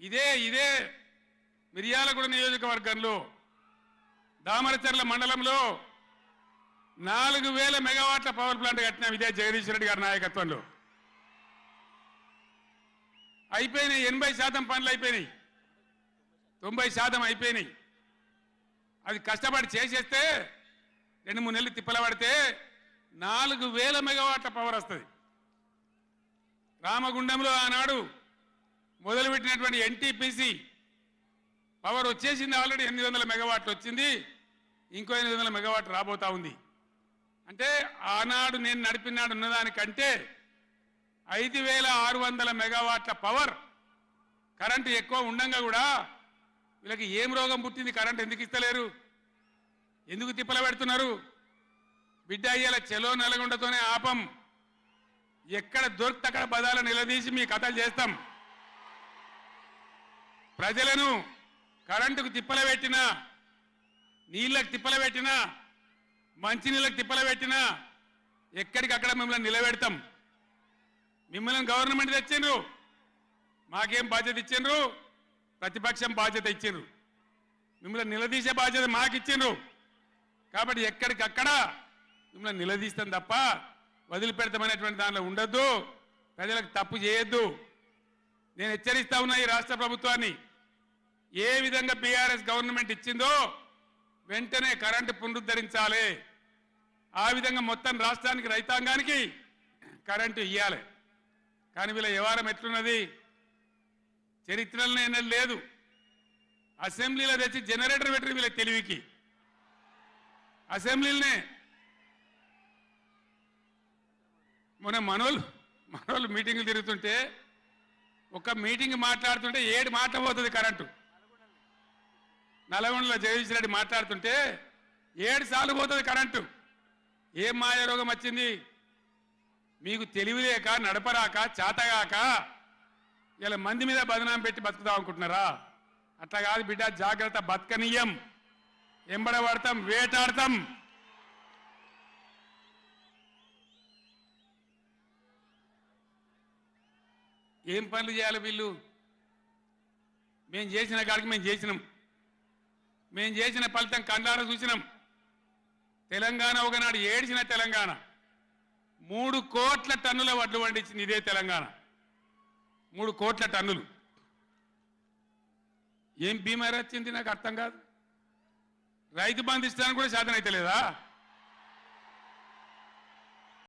ఇదే ఇదే మిర్యాలగూడ నియోజకవర్గంలో దామరచర్ల మండలంలో నాలుగు వేల మెగావాట్ల పవర్ ప్లాంట్ కట్టినాం ఇదే జగదీష్ రెడ్డి గారి నాయకత్వంలో. అయిపోయినాయి ఎనభై శాతం పనులు అయిపోయినాయి. తొంభై శాతం అయిపోయినాయి. అది కష్టపడి చేసేస్తే రెండు మూడు నెలలు తిప్పల పడితే నాలుగు వేల మెగావాట్ల పవర్ వస్తుంది. రామగుండంలో ఆనాడు మొదలుపెట్టినటువంటి ఎన్టీపీసీ పవర్ వచ్చేసింది ఆల్రెడీ ఎనిమిది వందల మెగావాట్లు వచ్చింది. ఇంకో ఎనిమిది వందల మెగావాట్ రాబోతా ఉంది. అంటే ఆనాడు నేను నడిపినాడు ఉన్నదానికంటే ఐదు వేల ఆరు వందల మెగావాట్ల పవర్ కరెంటు ఎక్కువ ఉండంగా కూడా వీళ్ళకి ఏం రోగం పుట్టింది కరెంట్ ఎందుకు ఇస్తలేరు? ఎందుకు తిప్పల పెడుతున్నారు? బిడ్డ అయ్యేలా చెలో నల్గొండతోనే ఆపం. ఎక్కడ దొరికితే అక్కడ బదాలు నిలదీసి మీ కథలు చేస్తాం. ప్రజలను కరెంటుకు తిప్పల పెట్టినా నీళ్ళకు తిప్పల పెట్టినా మంచినీళ్ళకు తిప్పల పెట్టినా ఎక్కడికక్కడ మిమ్మల్ని నిలబెడతాం. మిమ్మల్ని గవర్నమెంట్ తెచ్చిండ్రు మాకేం బాధ్యత ఇచ్చిండ్రు ప్రతిపక్షం బాధ్యత ఇచ్చిండ్రు. మిమ్మల్ని నిలదీసే బాధ్యత మాకు ఇచ్చిండ్రు కాబట్టి ఎక్కడికక్కడ మిమ్మల్ని నిలదీస్తాం తప్ప వదిలిపెడతామనేటువంటి దానిలో ఉండొద్దు ప్రజలకు తప్పు చేయొద్దు. నేను హెచ్చరిస్తా ఉన్నా ఈ రాష్ట్ర ప్రభుత్వాన్ని. ఏ విధంగా బీఆర్ఎస్ గవర్నమెంట్ ఇచ్చిందో వెంటనే కరెంటు పునరుద్ధరించాలి. ఆ విధంగా మొత్తం రాష్ట్రానికి రైతాంగానికి కరెంటు ఇవ్వాలి కానీ వీళ్ళ వ్యవహారం ఎట్లున్నది? చరిత్రలో ఎన్నడూ లేదు. అసెంబ్లీలో తెచ్చి జనరేటర్ పెట్టరు వీళ్ళ తెలివికి. అసెంబ్లీలోనే. మొన్న మనోళ్ళు మనోళ్ళు మీటింగ్లు తిరుగుతుంటే ఒక మీటింగ్ మాట్లాడుతుంటే ఏడు మాట పోతుంది కరెంటు. నల్గొండలో జగదీష్ రెడ్డి మాట్లాడుతుంటే ఏడు సార్లు పోతుంది కరెంటు. ఏం మాయ రోగం వచ్చింది? మీకు తెలివి లేక నడపరాక చేతగాక ఇలా మంది మీద బదనాం పెట్టి బతుకుదాం అనుకుంటున్నారా? అట్లా కాదు బిడ్డ జాగ్రత్త బతకనీయం. ఎంబడబడతాం వేటాడతాం. ఏం పనులు చేయాలి వీళ్ళు? మేము చేసిన కాడికి మేము చేసినాం. మేము చేసిన ఫలితం కండార చూసినాం. తెలంగాణ ఒకనాడు ఏడిచిన తెలంగాణ. మూడు కోట్ల టన్నుల వడ్లు పండించింది ఇదే తెలంగాణ. మూడు కోట్ల టన్నులు. ఏం బీమారి వచ్చింది నాకు అర్థం కాదు. రైతు బంధిస్తానికి కూడా సాధన అయితే లేదా